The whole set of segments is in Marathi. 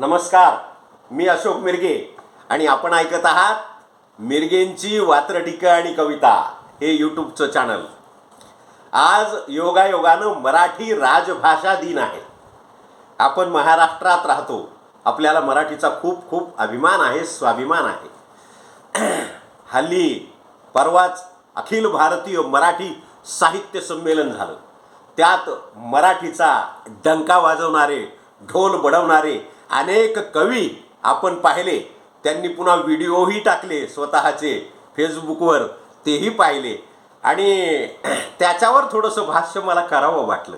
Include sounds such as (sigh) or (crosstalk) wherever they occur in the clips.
नमस्कार मी अशोक मिरगे आणि आपण ऐकत आहात मिरगेंची वात्रटिका आणि कविता हे यूट्यूबचं चॅनल आज योगायोगानं मराठी राजभाषा दिन आहे. आपण महाराष्ट्रात राहतो. आपल्याला मराठीचा खूप खूप अभिमान आहे स्वाभिमान आहे. (clears throat) हल्ली परवाच अखिल भारतीय मराठी साहित्य संमेलन झालं. त्यात मराठीचा डंका वाजवणारे ढोल बडवणारे अनेक कवी आपण पाहिले. त्यांनी पुन्हा व्हिडिओही टाकले स्वतःचे फेसबुकवर तेही पाहिले. आणि (clears throat) त्याच्यावर थोडंसं भाष्य मला करावं वाटलं.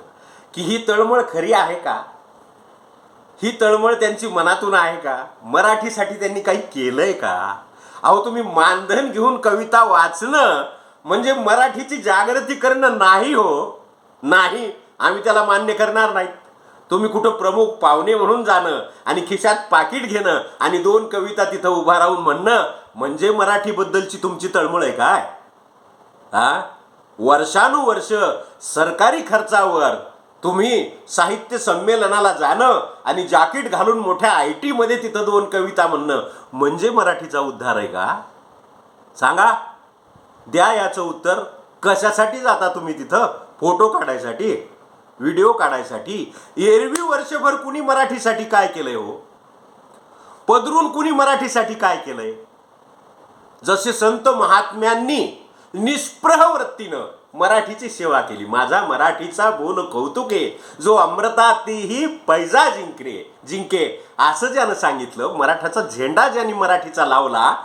की ही तळमळ खरी आहे का? ही तळमळ त्यांची मनातून आहे का? मराठीसाठी त्यांनी काही केलंय का? अहो तुम्ही मानधन घेऊन कविता वाचणं म्हणजे मराठीची जागृती करणं नाही हो. नाही आम्ही त्याला मान्य करणार नाही तुम्ही कुठं प्रमुख पाहुणे म्हणून जाणं आणि खिशात पाकिट घेणं आणि दोन कविता तिथं उभा राहून म्हणणं म्हणजे मराठीबद्दलची तुमची तळमळ आहे काय? हा? वर्षानुवर्ष सरकारी खर्चावर तुम्ही साहित्य संमेलनाला जाणं आणि जाकीट घालून मोठ्या आय टीमध्ये तिथं दोन कविता म्हणणं म्हणजे मराठीचा उद्धार आहे का? सांगा. द्या याचं उत्तर. कशासाठी जाता तुम्ही तिथं? फोटो काढायसाठी? व्हिडिओ काढायसाठी. एरवी वर्षभर कुणी मराठीसाठी काय केलंय हो? पदरून कुणी मराठीसाठी काय केलंय? जसे संत महात्म्यांनी निष्प्रह वृत्तीनं मराठीची सेवा केली. माझा मराठीचा बोल कौतुके जो अमृतातीही पैजा जिंकरे जिंके असं ज्यानं सांगितलं मराठाचा झेंडा ज्यांनी मराठीचा लावला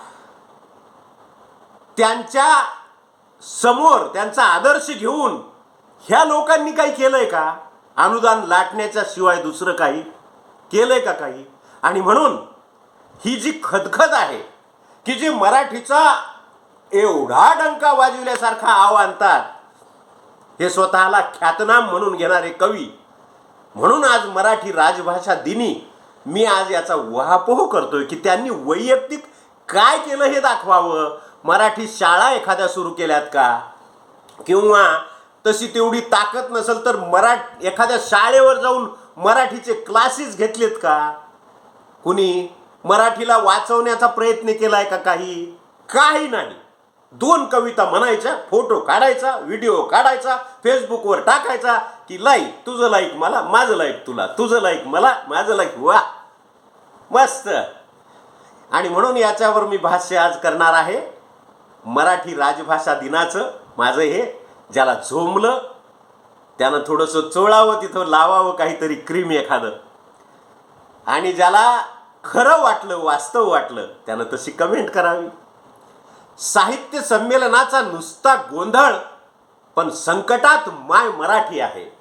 त्यांच्यासमोर त्यांचा आदर्श घेऊन ह्या लोकांनी काही केलंय का? अनुदान लाटण्याच्या शिवाय दुसरं काही केलंय का काही? आणि म्हणून ही जी खदखद आहे की जी मराठीचा एवढा डंका वाजविल्यासारखा आव आणतात हे स्वतःला ख्यातनाम म्हणून घेणारे कवी. म्हणून आज मराठी राजभाषा दिनी मी आज याचा वहापोह करतोय की त्यांनी वैयक्तिक काय केलं हे दाखवावं? मराठी शाळा एखाद्या सुरू केल्यात का? किंवा तशी तेवढी ताकद नसेल तर मराठ एखाद्या शाळेवर जाऊन मराठीचे क्लासेस घेतलेत का? कुणी मराठीला वाचवण्याचा प्रयत्न केलाय का काही? काही नाही. दोन कविता म्हणायच्या फोटो काढायचा व्हिडिओ काढायचा फेसबुकवर टाकायचा की लाईक तुझं लाईक मला माझं लाईक तुला तुझं लाईक मला माझं लाईक वा. मस्त. आणि म्हणून याच्यावर मी भाष्य आज करणार आहे. मराठी राजभाषा दिनाचं माझं हे. ज्याला झोंबलं त्यानं थोडंसं चोळावं तिथं लावावं काहीतरी क्रीम एखादं. आणि ज्याला खरं वाटलं वास्तव वाटलं त्यानं तशी कमेंट करावी. साहित्य संमेलनाचा नुसता गोंधळ पण संकटात माय मराठी आहे.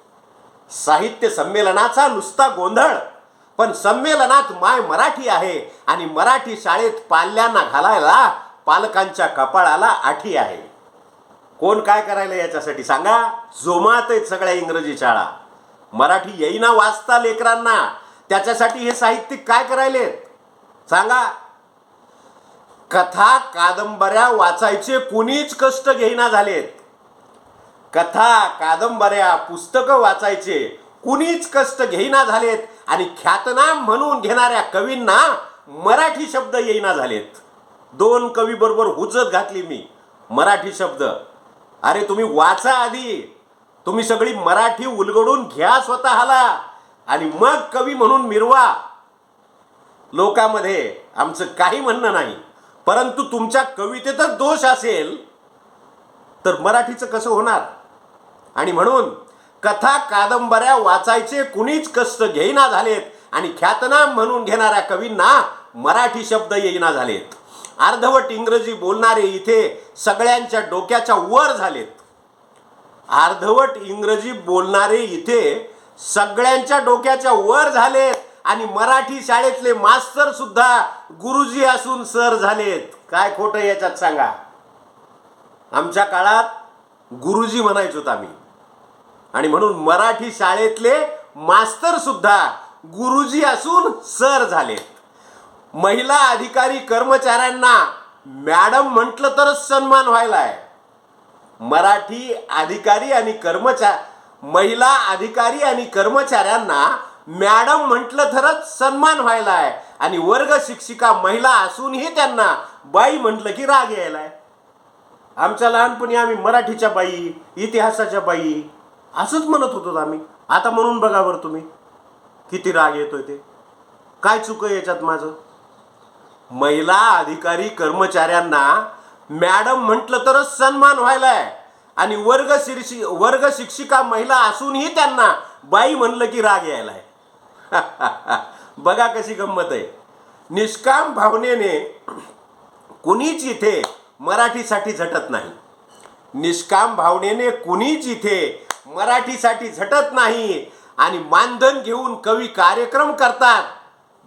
साहित्य संमेलनाचा नुसता गोंधळ पण संमेलनात माय मराठी आहे आणि मराठी शाळेत पाल्यांना घालायला पालकांच्या कपाळाला आठी आहे. कोण काय करायला याच्यासाठी? सांगा. जोमात आहेत सगळ्या इंग्रजी शाळा. मराठी येईना वाचता लेकरांना. त्याच्यासाठी हे साहित्यिक काय करायलेत सांगा. कथा कादंबऱ्या वाचायचे कुणीच कष्ट घेईना झालेत. कथा कादंबऱ्या पुस्तकं वाचायचे कुणीच कष्ट घेईना झालेत. आणि ख्यातनाम म्हणून घेणाऱ्या कवींना मराठी शब्द येईना झालेत. दोन कवी बरोबर हुजत घातली मी. मराठी शब्द. अरे तुम्ही वाचा आधी. तुम्ही सगळी मराठी उलगडून घ्या स्वतःला. आणि मग कवी म्हणून मिरवा. लोकांमध्ये आमचं काही म्हणणं नाही. परंतु तुमच्या कवितेतच दोष असेल तर मराठीचं कसं होणार? आणि म्हणून कथा कादंबऱ्या वाचायचे कुणीच कष्ट घेईना झालेत. आणि ख्यातनाम म्हणून घेणाऱ्या कवींना मराठी शब्द येईना झालेत. अर्धवट इंग्रजी बोलणारे इथे सगळ्यांच्या डोक्याच्या वर झालेत. अर्धवट इंग्रजी बोलणारे इथे सगळ्यांच्या डोक्याच्या वर झालेत आणि मराठी शाळेतले मास्तर सुद्धा गुरुजी असून सर झालेत. काय खोटं याच्यात सांगा. आमच्या काळात गुरुजी म्हणायचो आम्ही. आणि म्हणून मराठी शाळेतले मास्तर सुद्धा गुरुजी असून सर झालेत. महिला अधिकारी कर्मचाऱ्यांना मॅडम म्हटलं तरच सन्मान व्हायला आहे मराठी अधिकारी आणि कर्मचार महिला अधिकारी आणि कर्मचाऱ्यांना मॅडम म्हटलं तरच सन्मान व्हायला आहे आणि वर्ग शिक्षिका महिला असूनही त्यांना बाई म्हटलं की राग यायलाय. आमच्या लहानपणी आम्ही मराठीच्या बाई इतिहासाच्या बाई असंच म्हणत होतो आम्ही. आता म्हणून बघा बरं तुम्ही. किती राग येतोय ते. काय चुक आहे याच्यात माझं? महिला अधिकारी कर्मचाऱ्यांना मॅडम म्हटलं तरच सन्मान व्हायलाय. आणि वर्ग शिर्षी वर्ग शिक्षिका महिला असूनही त्यांना बाई म्हणलं की राग यायलाय. (laughs) बघा कशी गंमत आहे. निष्काम भावनेने कुणीच इथे मराठीसाठी झटत नाही. निष्काम भावनेने कुणीच इथे मराठीसाठी झटत नाही आणि मानधन घेऊन कवी कार्यक्रम करतात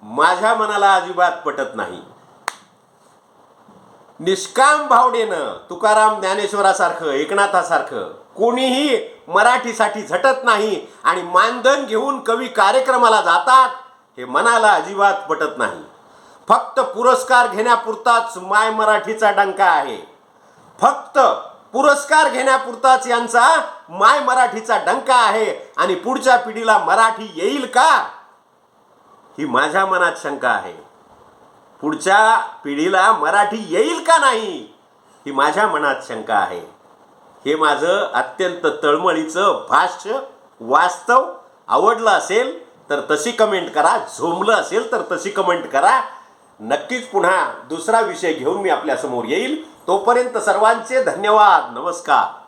माझ्या मनाला अजिबात पटत नाही. निष्काम भावनेनं तुकाराम ज्ञानेश्वरासारखं एकनाथासारखं कोणीही मराठीसाठी झटत नाही आणि मानधन घेऊन कवी कार्यक्रमाला जातात हे मनाला अजिबात पटत नाही. फक्त पुरस्कार घेण्यापुरताच माय मराठीचा डंका आहे. फक्त पुरस्कार घेण्यापुरताच यांचा माय मराठीचा डंका आहे आणि पुढच्या पिढीला मराठी येईल का? ही माझ्या मनात शंका आहे. पुढच्या पिढीला मराठी येईल का नाही ही माझ्या मनात शंका आहे. हे माझं अत्यंत तळमळीचं भाष्य वास्तव आवडलं असेल तर तशी कमेंट करा. झोंबलं असेल तर तशी कमेंट करा. नक्कीच पुन्हा दुसरा विषय घेऊन मी आपल्यासमोर येईल. तोपर्यंत सर्वांचे धन्यवाद. नमस्कार.